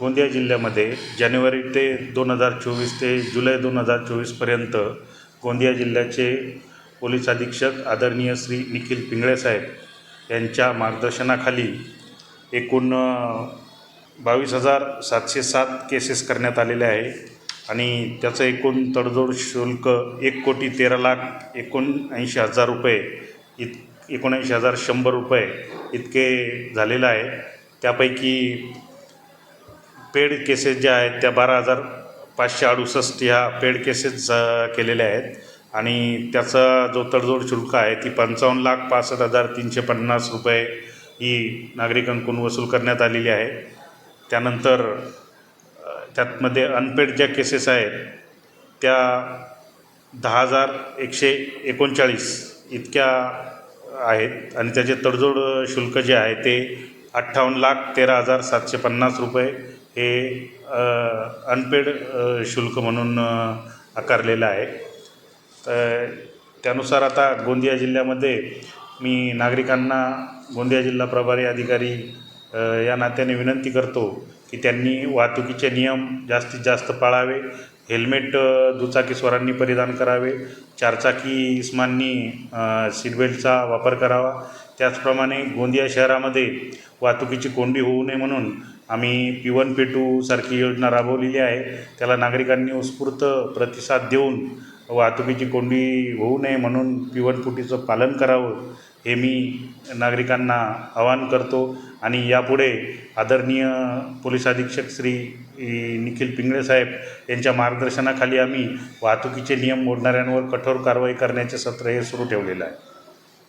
गोंदिया जिल्ह्यामध्ये जानेवारी ते दोन हजार चोवीस ते जुलै दोन हजार चोवीसपर्यंत गोंदिया जिल्ह्याचे पोलीस अधीक्षक आदरणीय श्री निखिल पिंगळे साहेब यांच्या मार्गदर्शनाखाली एकूण बावीस हजार सातशे सात केसेस करण्यात आलेले आहे आणि त्याचं एकूण तडजोड शुल्क एक कोटी तेरा लाख एकोणऐंशी हजार रुपये इत एकोणऐंशी हजार शंभर रुपये इतके झालेलं आहे. त्यापैकी पेड केसेस ज्या आहेत त्या बारा हजार पाचशे अडुसष्ट ह्या पेड केसेस केलेल्या आहेत. आणि त्याचा जो तडजोड शुल्क आहे ती पंचावन्न लाख पासष्ट हजार तीनशे पन्नास रुपये ही नागरिकांकडून वसूल करण्यात आलेली आहे. त्यानंतर त्यातमध्ये अनपेड ज्या केसेस आहेत त्या दहा हजार एकशे एकोणचाळीस इतक्या आहेत. आणि त्याचे तडजोड शुल्क जे आहे ते अठ्ठावन्न लाख तेरा हजार सातशे पन्नास रुपये हे अनपेड शुल्क म्हणून आकारलेलं आहे. तर त्यानुसार आता गोंदिया जिल्ह्यामध्ये मी नागरिकांना गोंदिया जिल्हा प्रभारी अधिकारी या नात्याने विनंती करतो की त्यांनी वाहतुकीचे नियम जास्तीत जास्त पाळावे हेल्मेट अ, दुचाकीस्वारांनी परिधान करावे चारचाकी इस्मांनी सीटबेल्टचा वापर करावा त्याचप्रमाणे गोंदिया शहरामध्ये वाहतुकीची कोंडी होऊ नये म्हणून आम्ही पी वन पी टू सारखी योजना राबवलेली आहे. त्याला नागरिकांनी उत्स्फूर्त प्रतिसाद देऊन वाहतुकीची कोंडी होऊ नये म्हणून पी वन पुटीचं पालन करावं हे मी नागरिकांना आवाहन करतो. आणि यापुढे आदरणीय पोलीस अधीक्षक श्री निखिल पिंगळे साहेब यांच्या मार्गदर्शनाखाली आम्ही वाहतुकीचे नियम मोडणाऱ्यांवर कठोर कारवाई करण्याचे सत्र हे सुरू ठेवलेलं आहे.